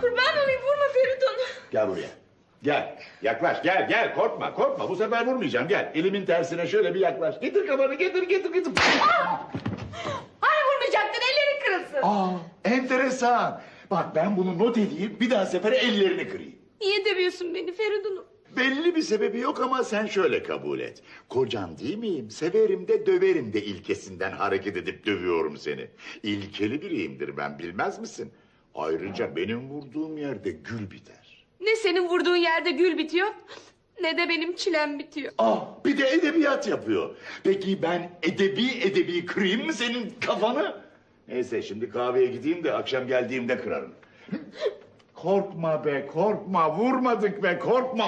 Kurban olayım vurma Feridun. Gel buraya. Gel. Yaklaş. Gel gel. Korkma korkma. Bu sefer vurmayacağım. Gel. Elimin tersine şöyle bir yaklaş. Getir kafanı getir getir getir. Hani vurmayacaktın ellerin kırılsın. Aa, enteresan. Bak ben bunu not edeyim. Bir daha sefere ellerini kırayım. Niye dövüyorsun beni Feridun'um? Belli bir sebebi yok ama sen şöyle kabul et. Kocan değil miyim? Severim de döverim de ilkesinden hareket edip dövüyorum seni. İlkeli biriyimdir ben bilmez misin? Ayrıca benim vurduğum yerde gül biter. Ne senin vurduğun yerde gül bitiyor ne de benim çilem bitiyor. Ah bir de edebiyat yapıyor. Peki ben edebi edebi kırayım mı senin kafanı? Neyse şimdi kahveye gideyim de akşam geldiğimde kırarım. korkma be korkma vurmadık be korkma.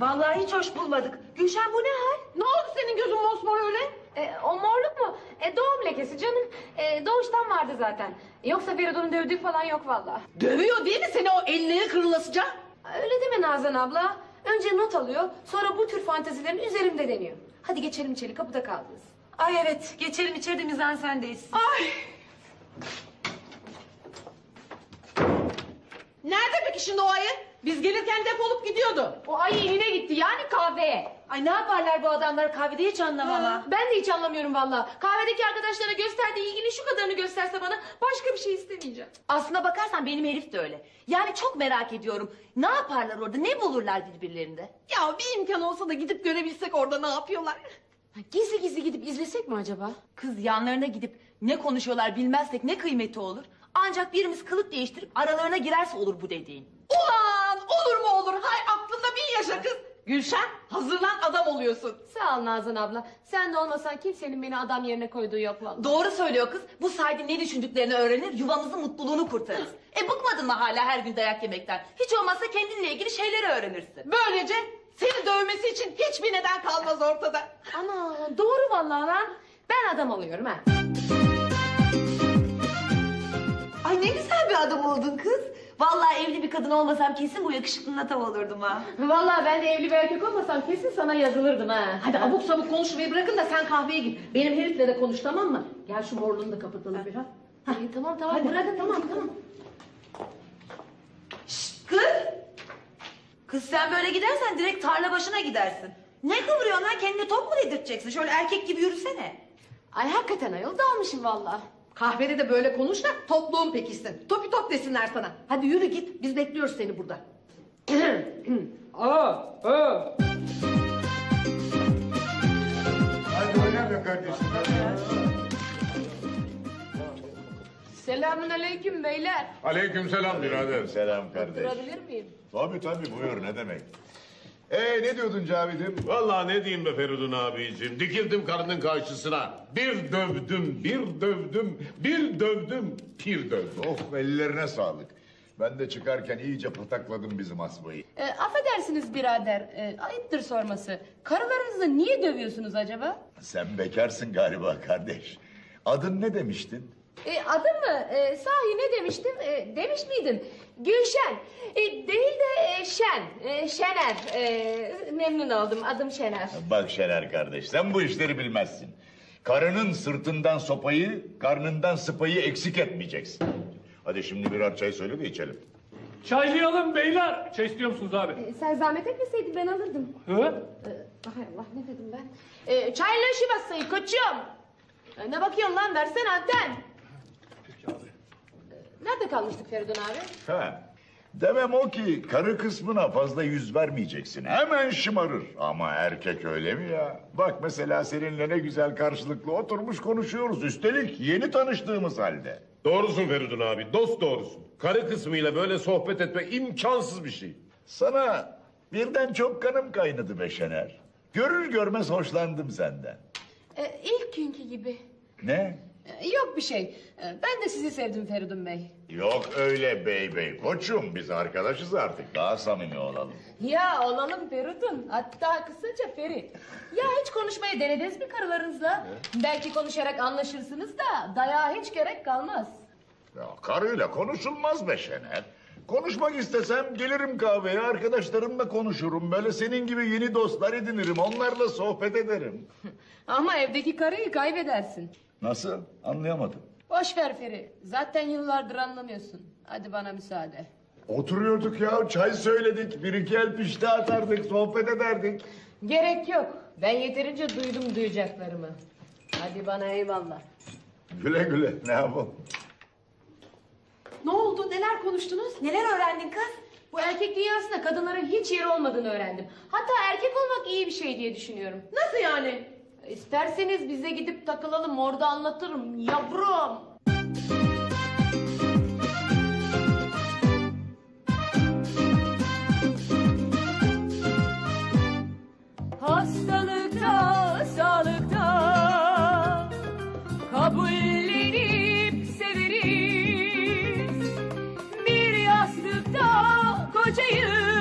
Vallahi hiç hoş bulmadık. Gülşen bu ne hal? Ne oldu senin gözün mosmor öyle? E, o morluk mu? E, doğum lekesi canım. E, doğuştan vardı zaten. Yoksa Feridun'u dövdüğü falan yok valla. Dövüyor değil mi seni o elleri kırılasıca? Öyle deme Nazan abla. Önce not alıyor, sonra bu tür fantezilerin üzerimde deniyor. Hadi geçelim içeri, kapıda kaldınız. Ay evet geçelim içeride mizansendeyiz. Ay. Nerede peki şimdi o ayı? Biz gelirken defolup gidiyordu. O ay evine gitti, yani kahveye. Ay ne yaparlar bu adamlar kahvede hiç anlamam ha. Ben de hiç anlamıyorum valla. Kahvedeki arkadaşlara gösterdiği ilginin şu kadarını gösterse bana başka bir şey istemeyeceğim. Aslına bakarsan benim herif de öyle. Yani çok merak ediyorum. Ne yaparlar orada ne bulurlar birbirlerinde? Ya bir imkan olsa da gidip görebilsek orada ne yapıyorlar. Gizli gizli gidip izlesek mi acaba? Kız yanlarına gidip ne konuşuyorlar bilmezsek ne kıymeti olur. Ancak birimiz kılık değiştirip aralarına girerse olur bu dediğin. Ulan olur mu olur? Hay aklında bin yaşa kız. Gülşen hazırlan adam oluyorsun. Sağ ol Nazan abla. Sen de olmasan kimsenin beni adam yerine koyduğu yok valla. Doğru söylüyor kız. Bu sayede ne düşündüklerini öğrenir, yuvamızın mutluluğunu kurtarırız. E bıkmadın mı hala her gün dayak yemekten? Hiç olmazsa kendinle ilgili şeyleri öğrenirsin. Böylece seni dövmesi için hiçbir neden kalmaz ortada. Ana doğru vallahi lan. Ben adam oluyorum ha. Ay ne güzel bir adam oldun kız. Vallahi evli bir kadın olmasam kesin bu yakışıklına tav olurdum ha. Vallahi ben de evli bir erkek olmasam kesin sana yazılırdım ha. Hadi abuk sabuk konuşmayı bırakın da sen kahveye git. Benim herifle de konuş tamam mı? Gel şu morluğunu da kapatalım biraz. İyi, tamam tamam Hadi bırakın tamam tamam. Şşt kız. Kız sen böyle gidersen direkt tarla başına gidersin. Ne kıvırıyorsun lan kendini top mu dedirteceksin? Şöyle erkek gibi yürüsene. Ay hakikaten ayol dalmışım vallahi. Kahvede de böyle konuş da topluğun pekişsin. Topi top desinler sana. Hadi yürü git biz bekliyoruz seni burada. aa, aa. Hadi oynayalım kardeşim. Selamün aleyküm beyler. Aleykümselam birader. Selam kardeş. Durabilir miyim? Tabii tabii buyur ne demek. Ee ne diyordun Cavidim? Vallahi ne diyeyim be Feridun abiciğim. Dikildim karının karşısına. Bir dövdüm, bir dövdüm, bir dövdüm, bir dövdüm. Oh ellerine sağlık. Ben de çıkarken iyice patakladım bizim asmayı. E, affedersiniz birader. E, ayıptır sorması. Karılarınızı niye dövüyorsunuz acaba? Sen bekarsın galiba kardeş. Adın ne demiştin? E, adım mı? E, sahi ne demiştim? E, demiş miydim? Gülşen. E, değil de Şen. E, Şener. E, memnun oldum. Adım Şener. Bak Şener kardeş sen bu işleri bilmezsin. Karının sırtından sopayı, karnından sıpayı eksik etmeyeceksin. Hadi şimdi birer çay söyle de içelim. Çaylayalım beyler. Çay istiyor musunuz abi? E, sen zahmet etmeseydin ben alırdım. Hı? E, hay Allah ne dedim ben? E, çayla şivası koçum. E, ne bakıyorsun lan versene anten. E, nerede kalmıştık Feridun abi? Ha. Demem o ki karı kısmına fazla yüz vermeyeceksin. Hemen şımarır. Ama erkek öyle mi ya? Bak mesela seninle ne güzel karşılıklı oturmuş konuşuyoruz. Üstelik yeni tanıştığımız halde. Doğrusun Feridun abi, dost doğrusun. Karı kısmıyla böyle sohbet etmek imkansız bir şey. Sana birden çok kanım kaynadı be Şener. Görür görmez hoşlandım senden. E, ilk günkü gibi. Ne? E, yok bir şey. E, ben de sizi sevdim Feridun Bey. Yok öyle bey bey. Koçum biz arkadaşız artık. Daha samimi olalım. Ya olalım Feridun. Hatta kısaca Ferit. Ya hiç konuşmayı denediniz mi karılarınızla? Belki konuşarak anlaşırsınız da dayağa hiç gerek kalmaz. Ya karıyla konuşulmaz be Şener. Konuşmak istesem gelirim kahveye arkadaşlarımla konuşurum. Böyle senin gibi yeni dostlar edinirim. Onlarla sohbet ederim. Ama evdeki karıyı kaybedersin. Nasıl? Anlayamadım. Boş ver Feri. Zaten yıllardır anlamıyorsun. Hadi bana müsaade. Oturuyorduk ya çay söyledik. Bir iki el pişti atardık sohbet ederdik. Gerek yok. Ben yeterince duydum duyacaklarımı. Hadi bana eyvallah. Güle güle ne yapalım. Ne oldu? Neler konuştunuz? Neler öğrendin kız? Bu erkek dünyasında kadınların hiç yeri olmadığını öğrendim. Hatta erkek olmak iyi bir şey diye düşünüyorum. Nasıl yani? İsterseniz bize gidip takılalım orada anlatırım yavrum. Hastalıkta, sağlıkta kabullenip severiz. Bir yastıkta kocayız.